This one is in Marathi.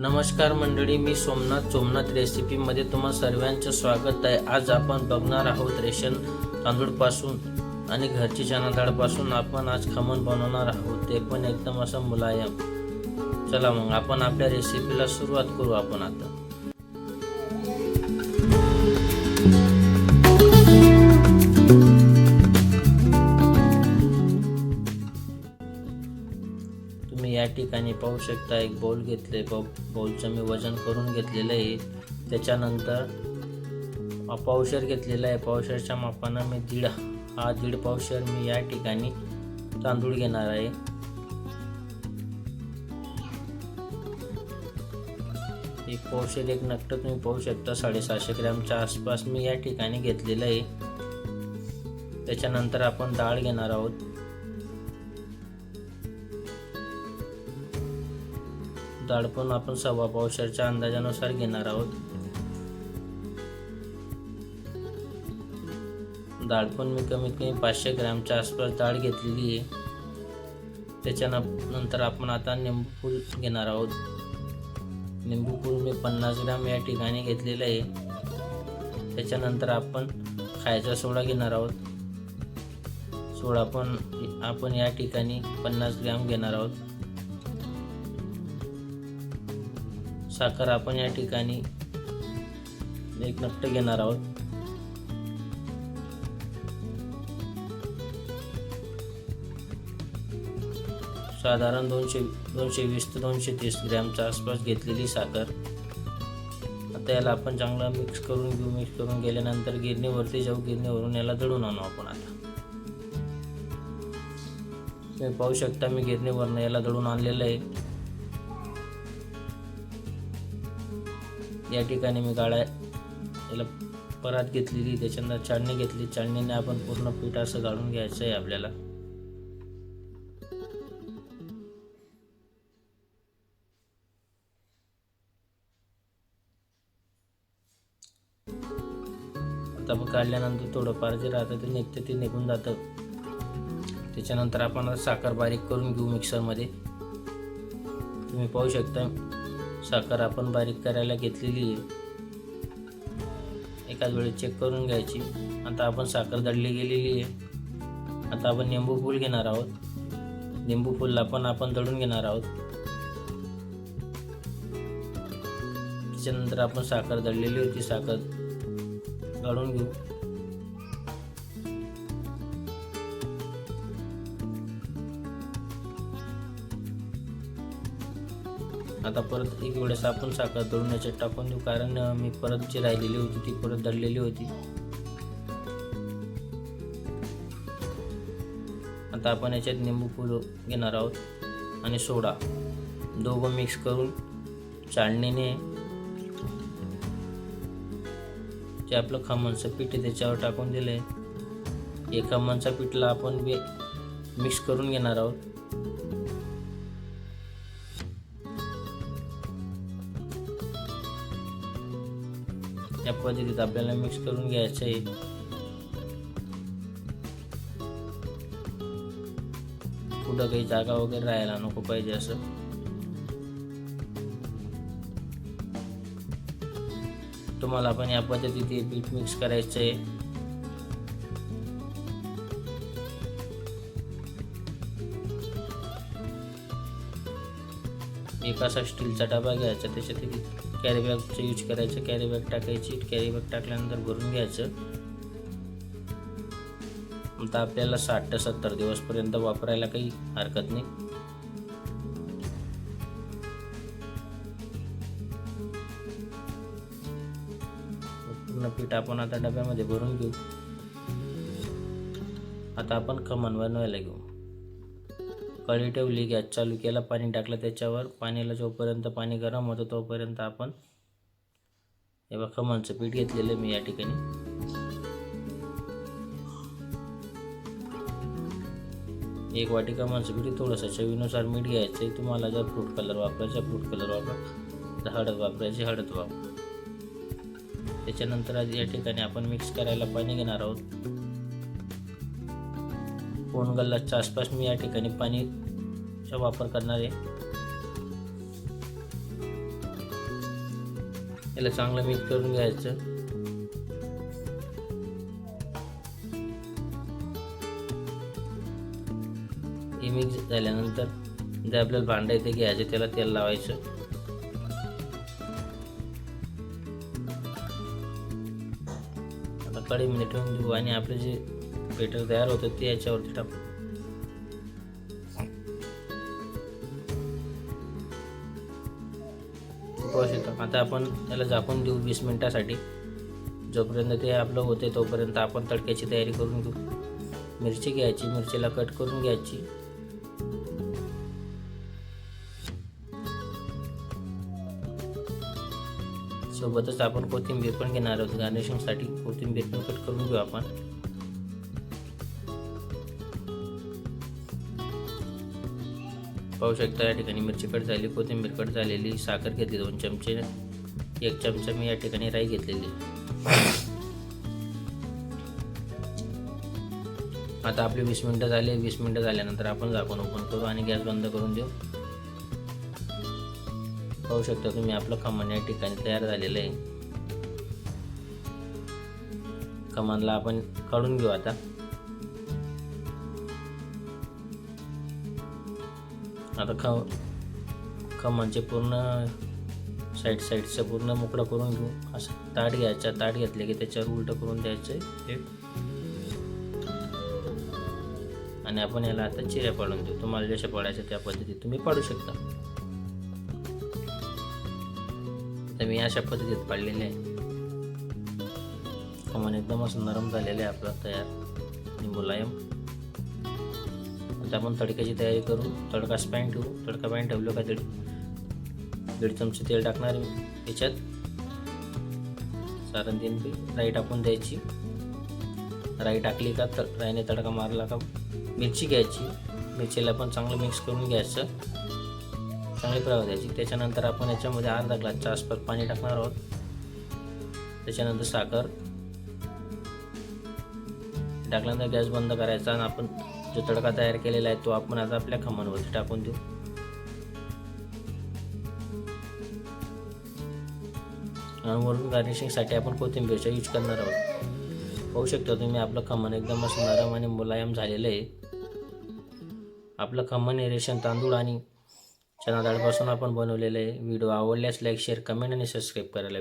नमस्कार मंडळी मी सोमनाथ सोमनाथ रेसिपीमध्ये तुम्हा सर्वांचं स्वागत आहे. आज आपण बघणार आहोत रेशन तांदूळपासून आणि घरची चणा डाळपासून आपण आज खमण बनवणार आहोत. ते पण एकदम असं मुलायम. चला मग आपण आपल्या रेसिपीला सुरुवात करू आपण आता. ठिकाणी पाहू शकता एक बॉल घेतले बॉ बॉलचं मी वजन करून घेतलेलं आहे. त्याच्यानंतर हा पावशर घेतलेला आहे. पावशरच्या मापानं मी दीड हा दीड पावशर मी या ठिकाणी तांदूळ घेणार आहे. एक पावशर एक नक्ट तुम्ही पाहू शकता साडेसहाशे ग्रॅमच्या आसपास मी या ठिकाणी घेतलेलं आहे. त्याच्यानंतर आपण डाळ घेणार आहोत. डाळ आपण सव्वा पावशेरच्या अंदाजानुसार घेणार आहोत. डाळ पण मी कमीत कमी पाचशे ग्रॅमच्या आसपास डाळ घेतलेली आहे. त्याच्यानंतर आपण आता निंबू फूल घेणार आहोत. निंबू फूल मी पन्नास ग्रॅम या ठिकाणी घेतलेलं आहे. त्याच्यानंतर आपण खायचा सोडा घेणार आहोत. सोडा पण आपण या ठिकाणी पन्नास ग्रॅम घेणार आहोत. साखर आपण या ठिकाणी एक नट्ट घेणार आहोत. साधारण दोनशे दोनशे वीस ते दोनशे तीस ग्रॅमच्या आसपास घेतलेली साखर. आता याला आपण चांगला मिक्स करून घेऊ मिक्स करून गेल्यानंतर गिरणीवरती जाऊ गिरणीवरून याला दळून आणू आपण आता. तुम्ही पाहू शकता मी गिरणीवरनं याला दळून आणलेलं आहे. या ठिकाणी मी गाळा याला परात घेतलेली त्याच्यानंतर चाळणी घेतली. चाळणीने आपण पूर्ण पीठ असं गाळून घ्यायचं आहे आपल्याला. आता काढल्यानंतर थोडंफार जे राहतं ते निघतं ते निघून जातं. त्याच्यानंतर आपण साखर बारीक करून घेऊ मिक्सरमध्ये तुम्ही पाहू शकता साखर आपण बारीक करायला घेतलेली आहे. एकाच वेळी चेक करून घ्यायची. आता आपण साखर दडली गेलेली आहे. आता आपण निंबू फूल घेणार आहोत. निंबू फूलला पण आपण दळून घेणार आहोत. त्याच्यानंतर आपण साखर दळलेली होती साखर काढून घेऊ. आता परत एक वेळेस आपण साखर दळून याच्यात टाकून देऊ कारण मी परत जी राहिलेली होती ती परत दळलेली होती. आता आपण याच्यात निंबू फुल घेणार आहोत आणि सोडा. दोघं मिक्स करून चाळणीने जे आपलं खमणचं पीठ आहे त्याच्यावर टाकून दिलं आहे हे खमणच्या पीठला आपण बी मिक्स करून घेणार आहोत. या पद्धतीत आपल्याला मिक्स करून घ्यायचं आहे. कुठं काही जागा वगैरे राहायला नको पाहिजे असं. तुम्हाला पण या पद्धतीत हे पीठ मिक्स करायचं आहे. एक असा स्टीलचा डबा घ्यायचा त्याच्यात कॅरीबॅगचं यूज करायचं कॅरीबॅग टाकायची कॅरीबॅग टाकल्यानंतर भरून घ्यायचं. आता आपल्याला साठ ते सत्तर दिवसपर्यंत वापरायला काही हरकत नाही. पूर्ण पीठ आपण आता डब्यामध्ये भरून घेऊ. आता आपण खमण बनवायला घेऊ. कढी ठेवली गॅस चालू केला पाणी टाकलं त्याच्यावर. पाणीला जोपर्यंत पाणी गरम होतं तोपर्यंत आपण हे बघा खमणचं पीठ घेतलेलं आहे मी या ठिकाणी. एक वाटी खमणचं पीठ थोडंसं चवीनुसार मीठ घ्यायचं आहे. तुम्हाला जर फ्रूट कलर वापरायचा फ्रूट कलर वापरा. तर हळद वापरायची हळद वापरा. त्याच्यानंतर आज या ठिकाणी आपण मिक्स करायला पाणी घेणार आहोत. पोनगल्लाच्या आसपास मी या ठिकाणी पाणीचा वापर करणार आहे. याला चांगलं मिक्स करून घ्यायचं. हे मिक्स झाल्यानंतर जे आपल्याला भांडं इथे घ्यायचं त्याला तेल लावायचं. आता कढईमध्ये ठेवून देऊ आणि आपलं जे बेटर तयार होतं ते याच्यावरती टाकू. आता आपण त्याला झाकून देऊ वीस मिनिटासाठी. जोपर्यंत ते आपलं होते तोपर्यंत आपण तडक्याची तयारी करून घेऊ. मिरची घ्यायची मिरचीला कट करून घ्यायची. सोबतच आपण कोथिंबीर पण घेणार आहोत गार्निशिंगसाठी कोथिंबीर पण कट करून घेऊ आपण. पाहू शकता या ठिकाणी मिरची कट झाली कोथिंबीर कट झालेली साखर घेतली दोन चमचे एक चमचा मी या ठिकाणी राई घेतलेली. आता आपली वीस मिनटं झाली वीस मिनटं झाल्यानंतर आपण झाकून ओपन करू आणि गॅस बंद करून देऊ. पाहू शकता तुम्ही आपलं खमण या ठिकाणी तयार झालेलं आहे. खमणला आपण काढून घेऊ आता. आता ख खमांचे म्हणजे पूर्ण साईड साईडचं पूर्ण मोकळं करून घेऊ. असं ताट घ्यायचा ताट घेतले की त्याच्यावर उलटं करून द्यायचं ते आणि आपण याला आता चिऱ्या पाडून देऊ. तुम्हाला जशा पाडायच्या त्या पद्धतीत तुम्ही पाडू शकता. तर मी अशा पद्धतीत पाडलेले आहे. खमण एकदमच नरम झालेलं आहे आपलं तयार. आणि मुलायम आता आपण तडक्याची तयारी करू तडका स्पॅन ठेवू तडका पॅन ठेवलं का दीड दीड चमचे तेल टाकणार याच्यात सारण तीन पी राई टाकून द्यायची. राई टाकली का तर राईने तडका मारला का मिरची घ्यायची. मिरचीला पण चांगलं मिक्स करून घ्यायचं. चांगली प्रवाह द्यायची. त्याच्यानंतर आपण याच्यामध्ये अर्धा ग्लासच्या आसपास पाणी टाकणार आहोत. त्याच्यानंतर साखर. टाकल्यानंतर गॅस बंद करायचा आणि आपण जो तडका तयार केलेला आहे तो आपण आता आपल्या खमणवरती टाकून देऊ. आणि वरून गार्निशिंगसाठी आपण कोथिंबीरचा यूज करणार आहोत. पाहू शकता तुम्ही आपलं खमण एकदम असं नरम आणि मुलायम झालेलं आहे. आपलं खमण हे रेशन तांदूळ आणि चना डाळपासून आपण बनवलेलं आहे. व्हिडिओ आवडल्यास लाईक शेअर कमेंट आणि सबस्क्राईब करायला